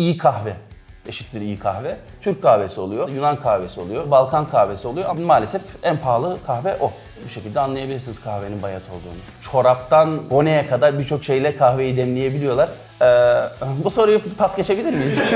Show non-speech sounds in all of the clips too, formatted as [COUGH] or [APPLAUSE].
iyi kahve eşittir iyi kahve. Türk kahvesi oluyor, Yunan kahvesi oluyor, Balkan kahvesi oluyor ama maalesef en pahalı kahve o. Bu şekilde anlayabilirsiniz kahvenin bayat olduğunu. Çoraptan boneye kadar birçok şeyle kahveyi demleyebiliyorlar. Ee, bu soruyu pas geçebilir miyiz? [LAUGHS]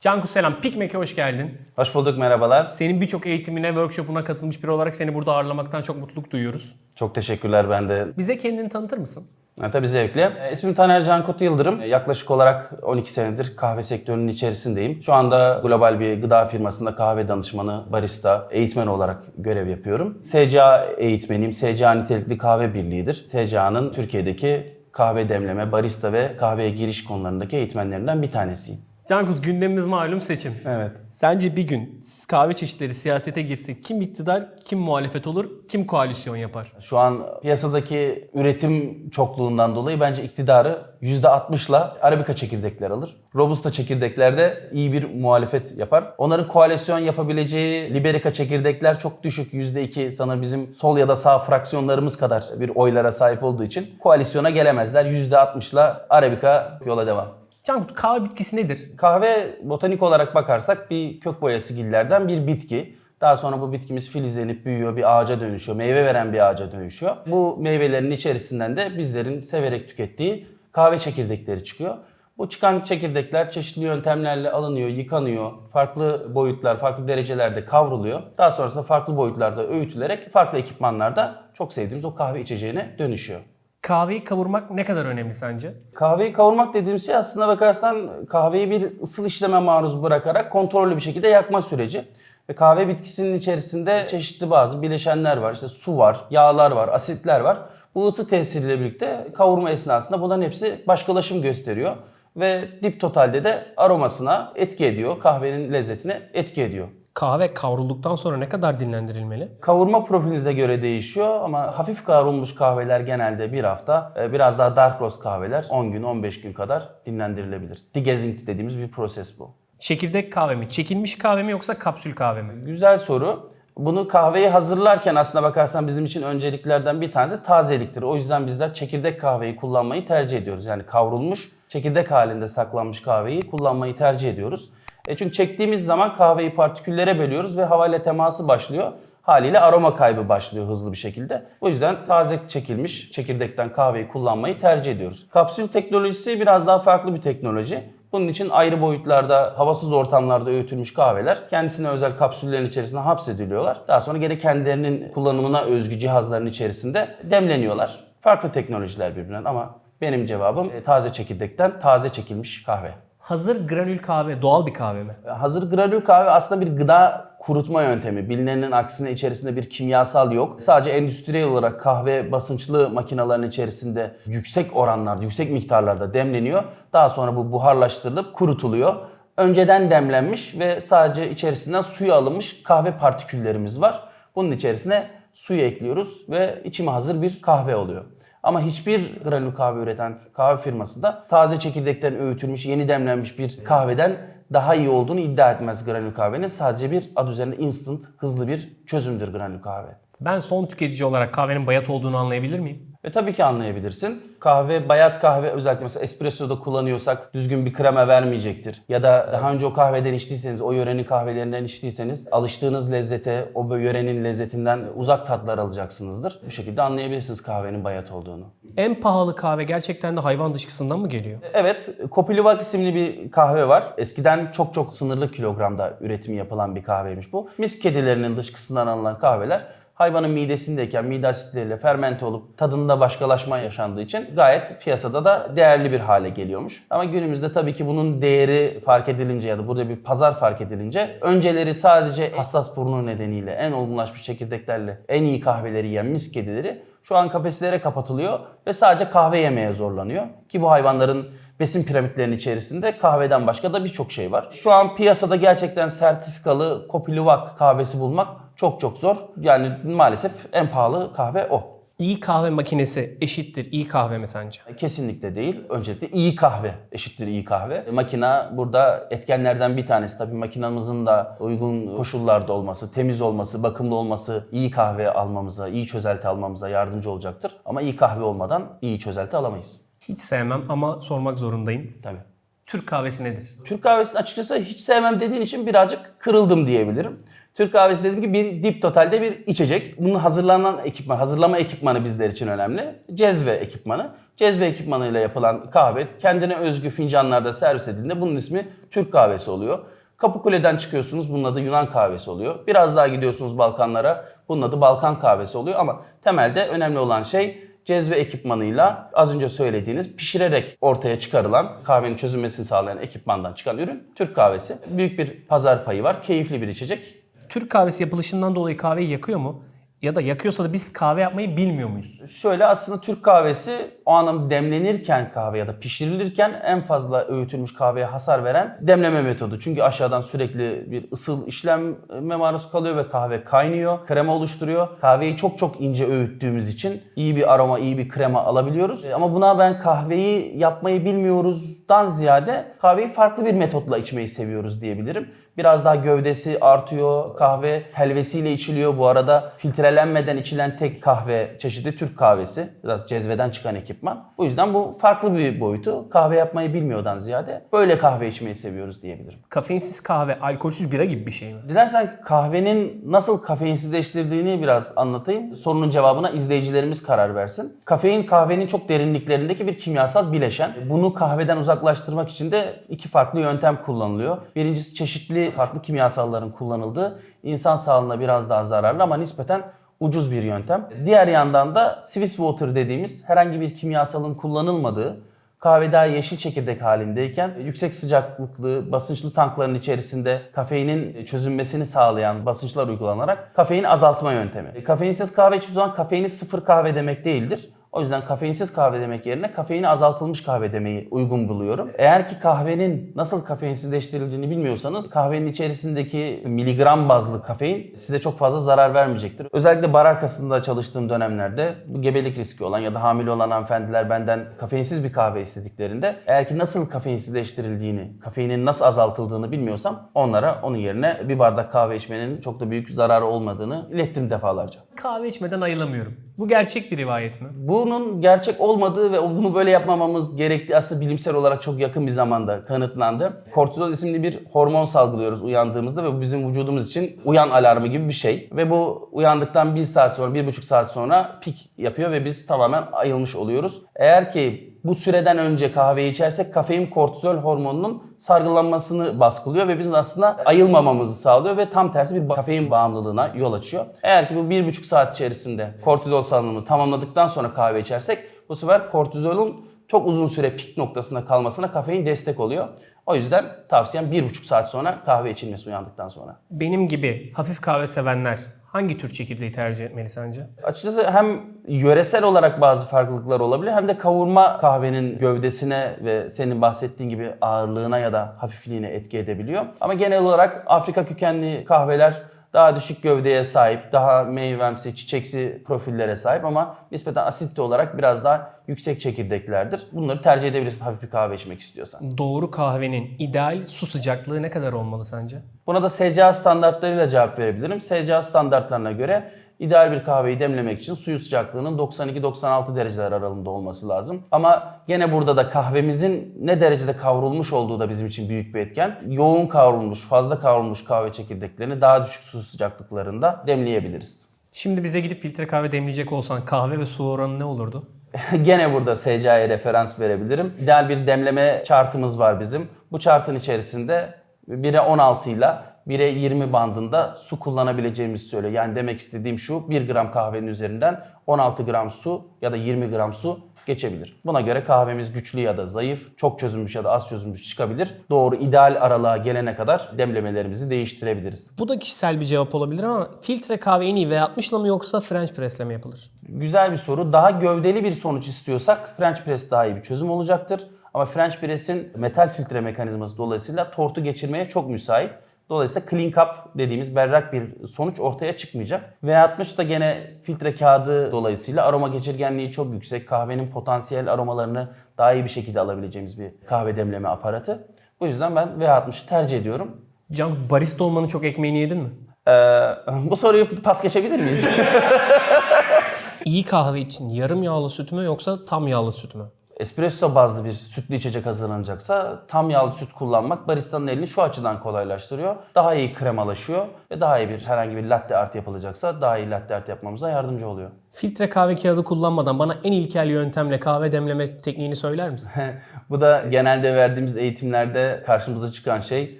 Canku selam. Pikmek'e hoş geldin. Hoş bulduk, merhabalar. Senin birçok eğitimine, workshop'una katılmış biri olarak seni burada ağırlamaktan çok mutluluk duyuyoruz. Çok teşekkürler ben de. Bize kendini tanıtır mısın? Ha, tabii zevkli. E, İsmim Taner Cankut Yıldırım. E, Yaklaşık olarak 12 senedir kahve sektörünün içerisindeyim. Şu anda global bir gıda firmasında kahve danışmanı, barista, eğitmen olarak görev yapıyorum. SCA eğitmeniyim. SCA Nitelikli Kahve Birliği'dir. SCA'nın Türkiye'deki kahve demleme, barista ve kahveye giriş konularındaki eğitmenlerinden bir tanesiyim. Cankut gündemimiz malum seçim. Evet. Sence bir gün kahve çeşitleri siyasete girse kim iktidar, kim muhalefet olur, kim koalisyon yapar? Şu an piyasadaki üretim çokluğundan dolayı bence iktidarı %60'la Arabika çekirdekler alır. Robusta çekirdekler de iyi bir muhalefet yapar. Onların koalisyon yapabileceği Liberica çekirdekler çok düşük. %2 sanırım bizim sol ya da sağ fraksiyonlarımız kadar bir oylara sahip olduğu için koalisyona gelemezler. %60'la Arabika yola devam. Cankut kahve bitkisi nedir? Kahve botanik olarak bakarsak bir kök boyası gillerden bir bitki. Daha sonra bu bitkimiz filizlenip büyüyor, bir ağaca dönüşüyor, meyve veren bir ağaca dönüşüyor. Bu meyvelerin içerisinden de bizlerin severek tükettiği kahve çekirdekleri çıkıyor. Bu çıkan çekirdekler çeşitli yöntemlerle alınıyor, yıkanıyor, farklı boyutlar, farklı derecelerde kavruluyor. Daha sonrasında farklı boyutlarda öğütülerek farklı ekipmanlarda çok sevdiğimiz o kahve içeceğine dönüşüyor. Kahveyi kavurmak ne kadar önemli sence? Kahveyi kavurmak dediğimiz şey aslında bakarsan kahveyi bir ısıl işleme maruz bırakarak kontrollü bir şekilde yakma süreci. Ve kahve bitkisinin içerisinde çeşitli bazı bileşenler var. İşte su var, yağlar var, asitler var. Bu ısı tesiriyle birlikte kavurma esnasında bunların hepsi başkalaşım gösteriyor. Ve dip totalde de aromasına etki ediyor, kahvenin lezzetine etki ediyor. Kahve kavrulduktan sonra ne kadar dinlendirilmeli? Kavurma profilinize göre değişiyor ama hafif kavrulmuş kahveler genelde bir hafta, e, biraz daha dark roast kahveler 10 gün 15 gün kadar dinlendirilebilir. Degazing dediğimiz bir proses bu. Çekirdek kahve mi? Çekilmiş kahve mi yoksa kapsül kahve mi? Güzel soru. Bunu kahveyi hazırlarken aslına bakarsan bizim için önceliklerden bir tanesi tazeliktir. O yüzden bizler çekirdek kahveyi kullanmayı tercih ediyoruz. Yani kavrulmuş, çekirdek halinde saklanmış kahveyi kullanmayı tercih ediyoruz. E çünkü çektiğimiz zaman kahveyi partiküllere bölüyoruz ve havayla teması başlıyor. Haliyle aroma kaybı başlıyor hızlı bir şekilde. O yüzden taze çekilmiş çekirdekten kahveyi kullanmayı tercih ediyoruz. Kapsül teknolojisi biraz daha farklı bir teknoloji. Bunun için ayrı boyutlarda, havasız ortamlarda öğütülmüş kahveler kendisine özel kapsüllerin içerisine hapsediliyorlar. Daha sonra geri kendilerinin kullanımına özgü cihazların içerisinde demleniyorlar. Farklı teknolojiler birbirinden ama benim cevabım e, taze çekirdekten taze çekilmiş kahve. Hazır granül kahve doğal bir kahve mi? Hazır granül kahve aslında bir gıda kurutma yöntemi. Bilinenin aksine içerisinde bir kimyasal yok. Sadece endüstriyel olarak kahve basınçlı makinelerin içerisinde yüksek oranlarda, yüksek miktarlarda demleniyor. Daha sonra bu buharlaştırılıp kurutuluyor. Önceden demlenmiş ve sadece içerisinden suyu alınmış kahve partiküllerimiz var. Bunun içerisine suyu ekliyoruz ve içime hazır bir kahve oluyor. Ama hiçbir granül kahve üreten kahve firması da taze çekirdekten öğütülmüş, yeni demlenmiş bir kahveden daha iyi olduğunu iddia etmez granül kahvenin. Sadece bir adı üzerinde instant, hızlı bir çözümdür granül kahve. Ben son tüketici olarak kahvenin bayat olduğunu anlayabilir miyim? Ve tabii ki anlayabilirsin. Kahve, bayat kahve özellikle mesela espressoda kullanıyorsak düzgün bir krema vermeyecektir. Ya da daha önce o kahveden içtiyseniz, o yörenin kahvelerinden içtiyseniz alıştığınız lezzete, o yörenin lezzetinden uzak tatlar alacaksınızdır. Bu şekilde anlayabilirsiniz kahvenin bayat olduğunu. En pahalı kahve gerçekten de hayvan dışkısından mı geliyor? Evet, Kopilivak isimli bir kahve var. Eskiden çok çok sınırlı kilogramda üretimi yapılan bir kahveymiş bu. Mis kedilerinin dışkısından alınan kahveler hayvanın midesindeyken mide asitleriyle fermente olup tadında başkalaşma yaşandığı için gayet piyasada da değerli bir hale geliyormuş. Ama günümüzde tabii ki bunun değeri fark edilince ya da burada bir pazar fark edilince önceleri sadece hassas burnu nedeniyle en olgunlaşmış çekirdeklerle en iyi kahveleri yiyen mis kedileri şu an kafeslere kapatılıyor ve sadece kahve yemeye zorlanıyor. Ki bu hayvanların besin piramitlerinin içerisinde kahveden başka da birçok şey var. Şu an piyasada gerçekten sertifikalı Kopiluvak kahvesi bulmak çok çok zor. Yani maalesef en pahalı kahve o. İyi kahve makinesi eşittir iyi kahve mi sence? Kesinlikle değil. Öncelikle iyi kahve eşittir iyi kahve. Makina burada etkenlerden bir tanesi. Tabii makinamızın da uygun koşullarda olması, temiz olması, bakımlı olması iyi kahve almamıza, iyi çözelti almamıza yardımcı olacaktır. Ama iyi kahve olmadan iyi çözelti alamayız. Hiç sevmem ama sormak zorundayım. Tabii. Türk kahvesi nedir? Türk kahvesini açıkçası hiç sevmem dediğin için birazcık kırıldım diyebilirim. Türk kahvesi dediğim gibi bir dip totalde bir içecek. Bunun hazırlanan ekipman, hazırlama ekipmanı bizler için önemli. Cezve ekipmanı. Cezve ekipmanıyla yapılan kahve kendine özgü fincanlarda servis edildiğinde bunun ismi Türk kahvesi oluyor. Kapıkule'den çıkıyorsunuz bunun adı Yunan kahvesi oluyor. Biraz daha gidiyorsunuz Balkanlara bunun adı Balkan kahvesi oluyor ama temelde önemli olan şey cezve ekipmanıyla az önce söylediğiniz pişirerek ortaya çıkarılan kahvenin çözülmesini sağlayan ekipmandan çıkan ürün Türk kahvesi. Büyük bir pazar payı var. Keyifli bir içecek. Türk kahvesi yapılışından dolayı kahveyi yakıyor mu? Ya da yakıyorsa da biz kahve yapmayı bilmiyor muyuz? Şöyle aslında Türk kahvesi o anlamda demlenirken kahve ya da pişirilirken en fazla öğütülmüş kahveye hasar veren demleme metodu. Çünkü aşağıdan sürekli bir ısıl işleme maruz kalıyor ve kahve kaynıyor, krema oluşturuyor. Kahveyi çok çok ince öğüttüğümüz için iyi bir aroma, iyi bir krema alabiliyoruz. E, Ama buna ben kahveyi yapmayı bilmiyoruzdan ziyade kahveyi farklı bir metotla içmeyi seviyoruz diyebilirim. Biraz daha gövdesi artıyor. Kahve telvesiyle içiliyor. Bu arada filtrelenmeden içilen tek kahve çeşidi Türk kahvesi. Cezveden çıkan ekipman. O yüzden bu farklı bir boyutu. Kahve yapmayı bilmiyordan ziyade böyle kahve içmeyi seviyoruz diyebilirim. Kafeinsiz kahve, alkolsüz bira gibi bir şey mi? Dilersen kahvenin nasıl kafeinsizleştirdiğini biraz anlatayım. Sorunun cevabına izleyicilerimiz karar versin. Kafein kahvenin çok derinliklerindeki bir kimyasal bileşen. Bunu kahveden uzaklaştırmak için de iki farklı yöntem kullanılıyor. Birincisi çeşitli farklı kimyasalların kullanıldığı insan sağlığına biraz daha zararlı ama nispeten ucuz bir yöntem. Diğer yandan da Swiss Water dediğimiz herhangi bir kimyasalın kullanılmadığı Kahve daha yeşil çekirdek halindeyken yüksek sıcaklıklı basınçlı tankların içerisinde kafeinin çözünmesini sağlayan basınçlar uygulanarak kafeini azaltma yöntemi. E, Kafeinsiz kahve hiçbir zaman kafeini sıfır kahve demek değildir. O yüzden kafeinsiz kahve demek yerine kafeini azaltılmış kahve demeyi uygun buluyorum. Eğer ki kahvenin nasıl kafeinsizleştirildiğini bilmiyorsanız kahvenin içerisindeki miligram bazlı kafein size çok fazla zarar vermeyecektir. Özellikle bar arkasında çalıştığım dönemlerde bu gebelik riski olan ya da hamile olan hanımefendiler benden kafeinsiz bir kahve istediklerinde eğer ki nasıl kafeinsizleştirildiğini, kafeinin nasıl azaltıldığını bilmiyorsam onlara onun yerine bir bardak kahve içmenin çok da büyük zararı olmadığını ilettim defalarca. Kahve içmeden ayılamıyorum. Bu gerçek bir rivayet mi? Bunun gerçek olmadığı ve bunu böyle yapmamamız gerektiği aslında bilimsel olarak çok yakın bir zamanda kanıtlandı. Kortizol isimli bir hormon salgılıyoruz uyandığımızda ve bu bizim vücudumuz için uyan alarmı gibi bir şey. Ve bu uyandıktan bir saat sonra, bir buçuk saat sonra pik yapıyor ve biz tamamen ayılmış oluyoruz. Eğer ki bu süreden önce kahveyi içersek kafein kortizol hormonunun sargılanmasını baskılıyor ve biz aslında ayılmamamızı sağlıyor ve tam tersi bir kafein bağımlılığına yol açıyor. Eğer ki bu bir buçuk saat içerisinde kortizol salınımını tamamladıktan sonra kahve içersek bu sefer kortizolun çok uzun süre pik noktasında kalmasına kafein destek oluyor. O yüzden tavsiyem bir buçuk saat sonra kahve içilmesi uyandıktan sonra. Benim gibi hafif kahve sevenler hangi tür çekirdeği tercih etmeli sence? Açıkçası hem yöresel olarak bazı farklılıklar olabilir hem de kavurma kahvenin gövdesine ve senin bahsettiğin gibi ağırlığına ya da hafifliğine etki edebiliyor. Ama genel olarak Afrika kökenli kahveler daha düşük gövdeye sahip, daha meyvemsi, çiçeksi profillere sahip ama nispeten asitli olarak biraz daha yüksek çekirdeklerdir. Bunları tercih edebilirsin hafif bir kahve içmek istiyorsan. Doğru kahvenin ideal su sıcaklığı ne kadar olmalı sence? Buna da SCA standartlarıyla cevap verebilirim. SCA standartlarına göre ideal bir kahveyi demlemek için suyu sıcaklığının 92-96 dereceler aralığında olması lazım. Ama gene burada da kahvemizin ne derecede kavrulmuş olduğu da bizim için büyük bir etken. Yoğun kavrulmuş, fazla kavrulmuş kahve çekirdeklerini daha düşük su sıcaklıklarında demleyebiliriz. Şimdi bize gidip filtre kahve demleyecek olsan kahve ve su oranı ne olurdu? [LAUGHS] Gene burada SCA'ya referans verebilirim. İdeal bir demleme chartımız var bizim. Bu chartın içerisinde 1'e 16 ile 1'e 20 bandında su kullanabileceğimizi söylüyor. Yani demek istediğim şu 1 gram kahvenin üzerinden 16 gram su ya da 20 gram su geçebilir. Buna göre kahvemiz güçlü ya da zayıf, çok çözünmüş ya da az çözünmüş çıkabilir. Doğru ideal aralığa gelene kadar demlemelerimizi değiştirebiliriz. Bu da kişisel bir cevap olabilir ama filtre kahve en iyi V60 ile mi yoksa French press ile mi yapılır? Güzel bir soru. Daha gövdeli bir sonuç istiyorsak French press daha iyi bir çözüm olacaktır. Ama French press'in metal filtre mekanizması dolayısıyla tortu geçirmeye çok müsait. Dolayısıyla clean cup dediğimiz berrak bir sonuç ortaya çıkmayacak. V60 da gene filtre kağıdı dolayısıyla aroma geçirgenliği çok yüksek. Kahvenin potansiyel aromalarını daha iyi bir şekilde alabileceğimiz bir kahve demleme aparatı. Bu yüzden ben V60'ı tercih ediyorum. Can barista olmanın çok ekmeğini yedin mi? Ee, [LAUGHS] bu soruyu pas geçebilir miyiz? [LAUGHS] İyi kahve için yarım yağlı süt mü yoksa tam yağlı süt mü? Espresso bazlı bir sütlü içecek hazırlanacaksa tam yağlı süt kullanmak baristanın elini şu açıdan kolaylaştırıyor. Daha iyi kremalaşıyor ve daha iyi bir herhangi bir latte art yapılacaksa daha iyi latte art yapmamıza yardımcı oluyor. Filtre kahve kağıdı kullanmadan bana en ilkel yöntemle kahve demleme tekniğini söyler misin? [LAUGHS] Bu da genelde verdiğimiz eğitimlerde karşımıza çıkan şey.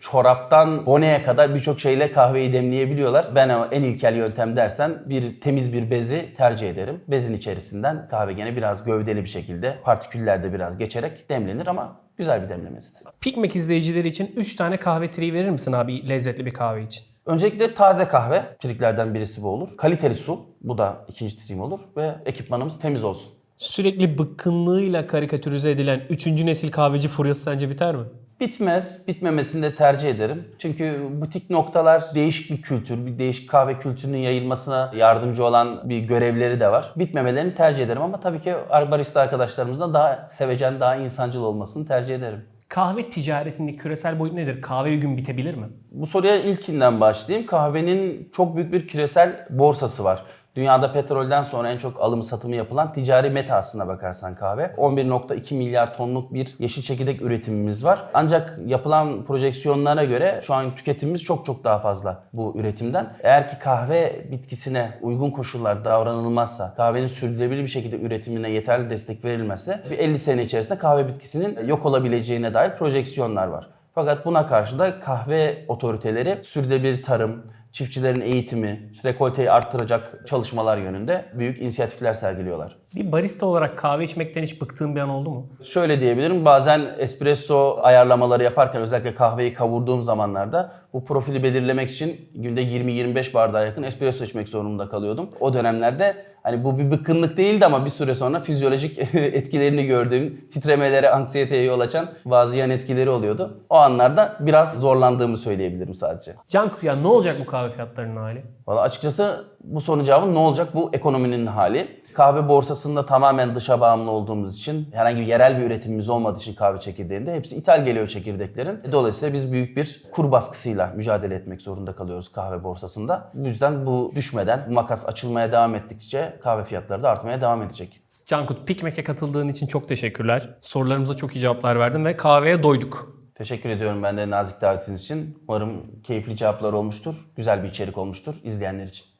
Çoraptan boneye kadar birçok şeyle kahveyi demleyebiliyorlar. Ben ama en ilkel yöntem dersen bir temiz bir bezi tercih ederim. Bezin içerisinden kahve gene biraz gövdeli bir şekilde partiküllerde biraz geçerek demlenir ama güzel bir demlemesidir. Pikmek izleyicileri için 3 tane kahve triği verir misin abi lezzetli bir kahve için? Öncelikle taze kahve. Triklerden birisi bu olur. Kaliteli su. Bu da ikinci trim olur. Ve ekipmanımız temiz olsun. Sürekli bıkkınlığıyla karikatürize edilen 3. nesil kahveci furyası sence biter mi? Bitmez. Bitmemesini de tercih ederim. Çünkü butik noktalar değişik bir kültür, bir değişik kahve kültürünün yayılmasına yardımcı olan bir görevleri de var. Bitmemelerini tercih ederim ama tabii ki barista arkadaşlarımızdan daha sevecen, daha insancıl olmasını tercih ederim. Kahve ticaretindeki küresel boyut nedir? Kahve bir gün bitebilir mi? Bu soruya ilkinden başlayayım. Kahvenin çok büyük bir küresel borsası var. Dünyada petrolden sonra en çok alım satımı yapılan ticari meta aslına bakarsan kahve. 11.2 milyar tonluk bir yeşil çekirdek üretimimiz var. Ancak yapılan projeksiyonlara göre şu an tüketimimiz çok çok daha fazla bu üretimden. Eğer ki kahve bitkisine uygun koşullar davranılmazsa, kahvenin sürdürülebilir bir şekilde üretimine yeterli destek verilmezse bir 50 sene içerisinde kahve bitkisinin yok olabileceğine dair projeksiyonlar var. Fakat buna karşı da kahve otoriteleri sürdürülebilir tarım, çiftçilerin eğitimi, işte rekolteyi arttıracak çalışmalar yönünde büyük inisiyatifler sergiliyorlar. Bir barista olarak kahve içmekten hiç bıktığın bir an oldu mu? Şöyle diyebilirim bazen espresso ayarlamaları yaparken özellikle kahveyi kavurduğum zamanlarda bu profili belirlemek için günde 20-25 bardağa yakın espresso içmek zorunda kalıyordum. O dönemlerde hani bu bir bıkkınlık değildi ama bir süre sonra fizyolojik [LAUGHS] etkilerini gördüğüm titremelere, anksiyeteye yol açan bazı yan etkileri oluyordu. O anlarda biraz zorlandığımı söyleyebilirim sadece. Can ya ne olacak bu kahve fiyatlarının hali? Valla açıkçası bu sorunun cevabı ne olacak? Bu ekonominin hali. Kahve borsasında tamamen dışa bağımlı olduğumuz için herhangi bir yerel bir üretimimiz olmadığı için kahve çekirdeğinde hepsi ithal geliyor çekirdeklerin. Dolayısıyla biz büyük bir kur baskısıyla mücadele etmek zorunda kalıyoruz kahve borsasında. Bu yüzden bu düşmeden, bu makas açılmaya devam ettikçe kahve fiyatları da artmaya devam edecek. Cankut Pikmek'e katıldığın için çok teşekkürler. Sorularımıza çok iyi cevaplar verdin ve kahveye doyduk. Teşekkür ediyorum ben de nazik davetiniz için. Umarım keyifli cevaplar olmuştur. Güzel bir içerik olmuştur izleyenler için.